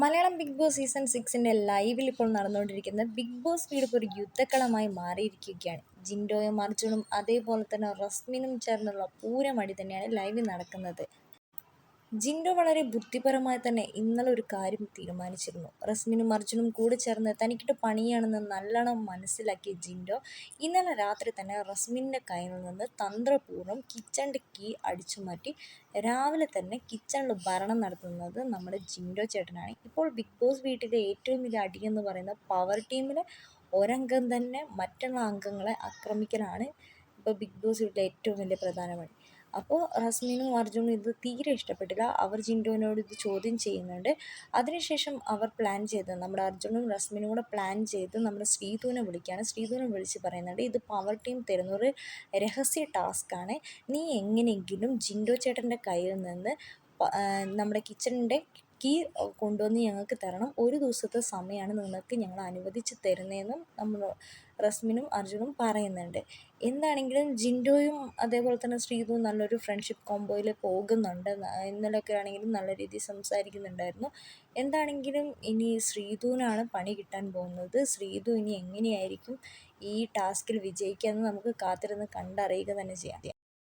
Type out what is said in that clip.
Malayalam Bigg Boss season സിക്സിന്റെ ലൈവിൽ ഇപ്പോൾ നടന്നുകൊണ്ടിരിക്കുന്ന ബിഗ് ബോസ് വീട് ഒരു യുദ്ധക്കളമായി മാറിയിരിക്കുകയാണ്. ജിൻഡോയും അർജുനും അതേപോലെ തന്നെ റസ്മിനും ചേർന്നുള്ള പൂരമടി തന്നെയാണ് ലൈവിൽ നടക്കുന്നത്. ജിൻഡോ വളരെ ബുദ്ധിപരമായി തന്നെ ഇന്നലെ ഒരു കാര്യം തീരുമാനിച്ചിരുന്നു. റസ്മിനും അർജുനും കൂടെ ചേർന്ന് തനിക്കിട്ട് പണിയാണെന്ന് നല്ലോണം മനസ്സിലാക്കിയ ജിൻഡോ ഇന്നലെ രാത്രി തന്നെ റസ്മിന്റെ കയ്യിൽ നിന്ന് തന്ത്രപൂർവം കിച്ചണിന്റെ കീ അടിച്ചു മാറ്റി രാവിലെ തന്നെ കിച്ചണിൽ ഭരണം നടത്തുന്നത് നമ്മുടെ ജിൻഡോ ചേട്ടനാണ്. ഇപ്പോൾ ബിഗ് ബോസ് വീട്ടിലെ ഏറ്റവും വലിയ അടിയെന്ന് പറയുന്ന പവർ ടീമിലെ ഒരംഗം തന്നെ മറ്റുള്ള അംഗങ്ങളെ ആക്രമിക്കലാണ് ഇപ്പോൾ ബിഗ് ബോസ് വീട്ടിലെ ഏറ്റവും വലിയ പ്രധാന പണി. അപ്പോൾ റസ്മീനും അർജുനും ഇത് തീരെ ഇഷ്ടപ്പെട്ടില്ല. അവർ ജിൻഡോനോട് ഇത് ചോദ്യം ചെയ്യുന്നുണ്ട്. അതിനുശേഷം അവർ പ്ലാൻ ചെയ്ത് നമ്മുടെ അർജുനും റസ്മിനും കൂടെ പ്ലാൻ ചെയ്ത് നമ്മുടെ ശ്രീധുവിനെ വിളിക്കുകയാണ്. ശ്രീധുവിനെ വിളിച്ച് പറയുന്നുണ്ട് ഇത് പവർ ടീം തരുന്ന ഒരു രഹസ്യ ടാസ്ക്കാണ് നീ എങ്ങനെയെങ്കിലും ജിൻഡോ ചേട്ടന്റെ കയ്യിൽ നിന്ന് നമ്മുടെ കിച്ചണിന്റെ കീ കൊണ്ടുവന്ന് ഞങ്ങൾക്ക് തരണം. ഒരു ദിവസത്തെ സമയമാണ് നിങ്ങൾക്ക് ഞങ്ങൾ അനുവദിച്ച് തരുന്നതെന്നും നമ്മൾ റസ്മിനും അർജുനും പറയുന്നുണ്ട്. എന്താണെങ്കിലും ജിൻഡോയും അതേപോലെ തന്നെ ശ്രീതുവും നല്ലൊരു ഫ്രണ്ട്ഷിപ്പ് കോംബോയിൽ പോകുന്നുണ്ട്. ഇന്നലെയൊക്കെ ആണെങ്കിലും നല്ല രീതിയിൽ സംസാരിക്കുന്നുണ്ടായിരുന്നു. എന്താണെങ്കിലും ഇനി ശ്രീതുവിനാണ് പണി കിട്ടാൻ പോകുന്നത്. ശ്രീതു ഇനി എങ്ങനെയായിരിക്കും ഈ ടാസ്കിൽ വിജയിക്കുക എന്ന് നമുക്ക് കാത്തിരുന്ന് കണ്ടറിയുക തന്നെ ചെയ്യാം.